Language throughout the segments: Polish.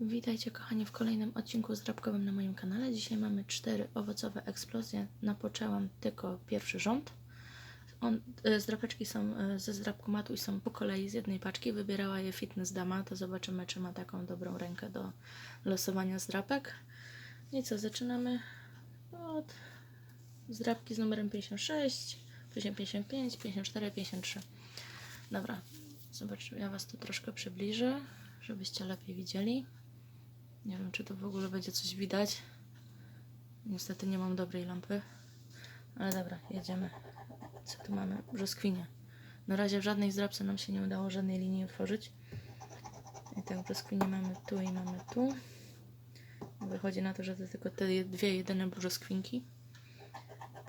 Witajcie kochani w kolejnym odcinku zdrabkowym na moim kanale. Dzisiaj mamy cztery owocowe eksplozje. Napoczęłam tylko pierwszy rząd. On, e, zdrapeczki są e, ze zdrabkomatu i są po kolei z jednej paczki. Wybierała je fitness dama, to zobaczymy czy ma taką dobrą rękę do losowania zdrapek. I co, zaczynamy od zdrabki z numerem 56, później 55, 54, 53. Dobra, zobacz, ja Was tu troszkę przybliżę, żebyście lepiej widzieli. Nie wiem, czy to w ogóle będzie coś widać. Niestety nie mam dobrej lampy. Ale dobra, jedziemy. Co tu mamy? Brzoskwinie. Na razie w żadnej zdrabce nam się nie udało żadnej linii utworzyć. I tak brzoskwinie mamy tu i mamy tu. Wychodzi na to, że to tylko te dwie jedyne brzoskwinki.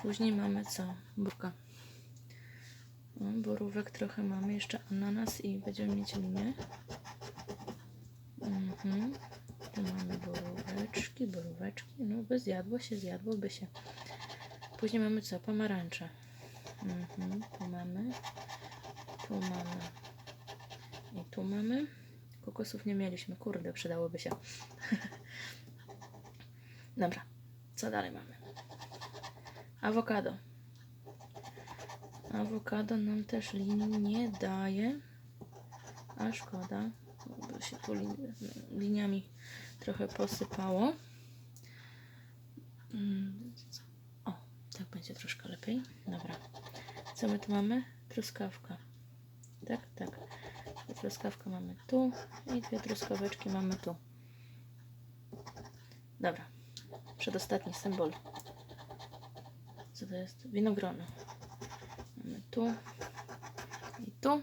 Później mamy co? Burka. No, borówek trochę mamy. Jeszcze ananas i będziemy mieć linię. Mhm. Mamy boróweczki, boróweczki. No by zjadło się, zjadłoby się. Później mamy co? Pomarańcze. Mhm. Tu mamy. Tu mamy. I tu mamy. Kokosów nie mieliśmy. Kurde, przydałoby się. Dobra. Co dalej mamy? Awokado. Awokado nam też linii nie daje. A szkoda, bo się tu lin- liniami trochę posypało. Mm, O, tak będzie troszkę lepiej. Dobra. Co my tu mamy? Truskawka. Tak, tak. Truskawkę mamy tu i dwie truskaweczki mamy tu. Dobra. Przedostatni symbol. Co to jest? Winogrono. Mamy tu i tu.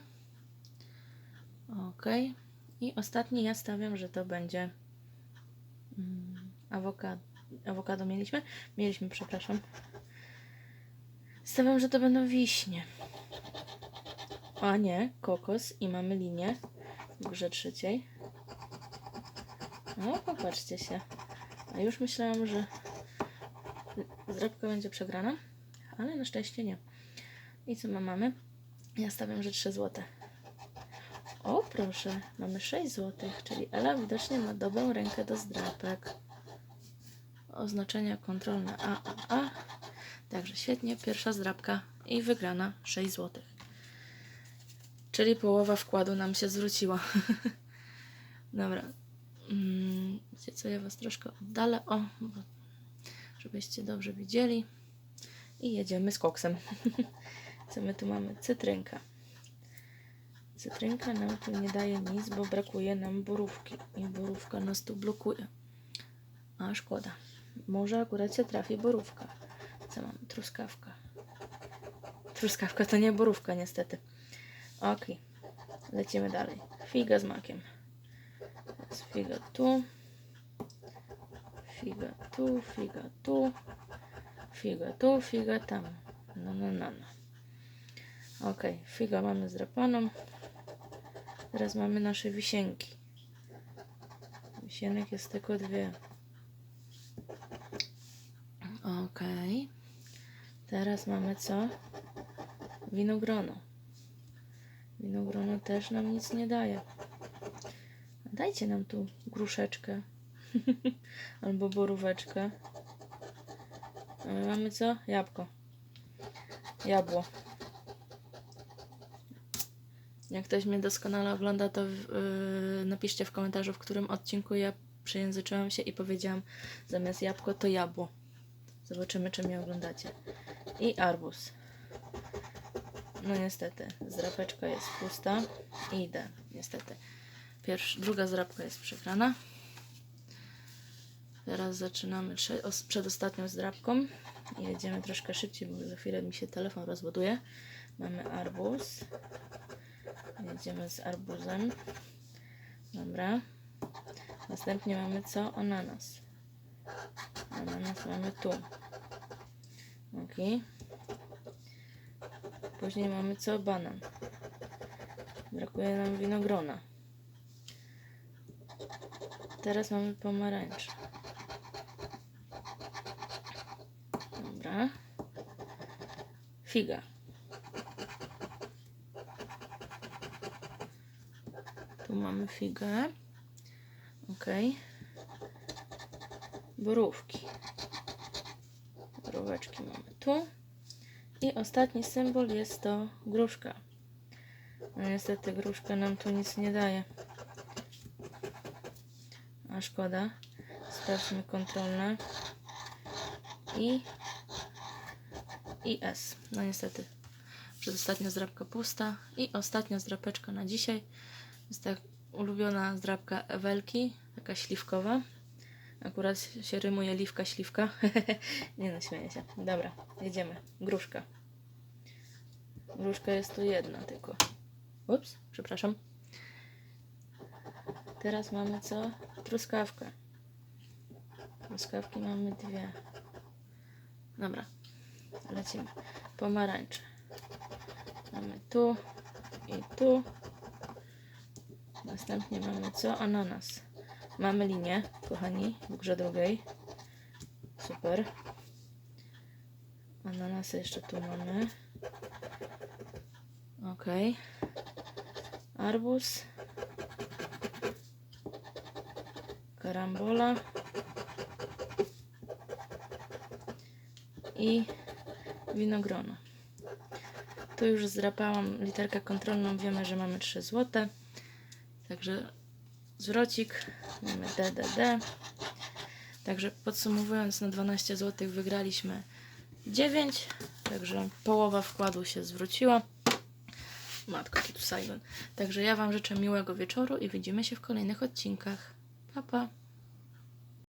Ok. I ostatni ja stawiam, że to będzie awokado. Awokado mieliśmy? Mieliśmy, przepraszam. Stawiam, że to będą wiśnie. A nie, kokos i mamy linię w grze trzeciej. No, popatrzcie się. A już myślałam, że zrabka będzie przegrana, ale na szczęście nie. I co my mamy? Ja stawiam, że 3 złote. O, proszę, mamy 6 zł, czyli Ela widocznie ma dobrą rękę do zdrapek. Oznaczenia kontrolne A, A, A. Także świetnie, pierwsza zdrapka i wygrana 6 zł. Czyli połowa wkładu nam się zwróciła. Dobra. Mm, wiecie co, ja Was troszkę oddalę, o, żebyście dobrze widzieli. I jedziemy z koksem. co my tu mamy? Cytrynka. Cytrynka nam tu nie daje nic, bo brakuje nam borówki. I borówka nas tu blokuje. A szkoda. Może akurat się trafi borówka. Co mamy? Truskawka. Truskawka to nie borówka niestety. Ok. Lecimy dalej. Figa z makiem. Figa tu. Figa tu, figa tu. Figa tu, figa tam. No, no, no, no. Ok, figa mamy zdrapaną. Teraz mamy nasze wisienki. Wisienek jest tylko dwie. Ok. Teraz mamy co? Winogrono. Winogrono też nam nic nie daje. Dajcie nam tu gruszeczkę. Albo boróweczkę. My mamy co? Jabłko. Jabło. Jak ktoś mnie doskonale ogląda, to yy, napiszcie w komentarzu, w którym odcinku ja przejęzyczyłam się i powiedziałam zamiast jabłko to jabło. Zobaczymy, czy mnie oglądacie. I arbuz. No niestety, zdrapeczka jest pusta. I idę, niestety. Pierwsza, druga zdrapka jest przegrana. Teraz zaczynamy przedostatnią zdrapką. I jedziemy troszkę szybciej, bo za chwilę mi się telefon rozładuje. Mamy arbuz. Jedziemy z arbuzem. Dobra. Następnie mamy co? Ananas. Ananas mamy tu. Ok. Później mamy co? Banan. Brakuje nam winogrona. Teraz mamy pomarańcz. Dobra. Figa. Tu mamy figę. Ok. Borówki. Boróweczki mamy tu. I ostatni symbol jest to gruszka. No niestety gruszka nam tu nic nie daje. A szkoda. Sprawdźmy kontrolne. I i S. No niestety. Przedostatnia zdrabka pusta. I ostatnia zdrapeczka na dzisiaj. Jest tak ulubiona zdrabka Ewelki. Taka śliwkowa. Akurat się rymuje liwka, śliwka. Nie no, śmieję się. Dobra, jedziemy. Gruszka. Gruszka jest tu jedna tylko. Ups, przepraszam. Teraz mamy co? Truskawkę. Truskawki mamy dwie. Dobra, lecimy. Pomarańcze. Mamy tu i tu. Następnie mamy co? Ananas. Mamy linię, kochani, w grze drugiej. Super. Ananasy jeszcze tu mamy. Ok. Arbuz. Karambola. I winogrono. Tu już zdrapałam literkę kontrolną. Wiemy, że mamy 3 złote. Także zwrocik. Mamy DDD. Także podsumowując, na 12 zł wygraliśmy 9. Także połowa wkładu się zwróciła. Matko, jaki tu Saigon. Także ja Wam życzę miłego wieczoru i widzimy się w kolejnych odcinkach. Pa, pa.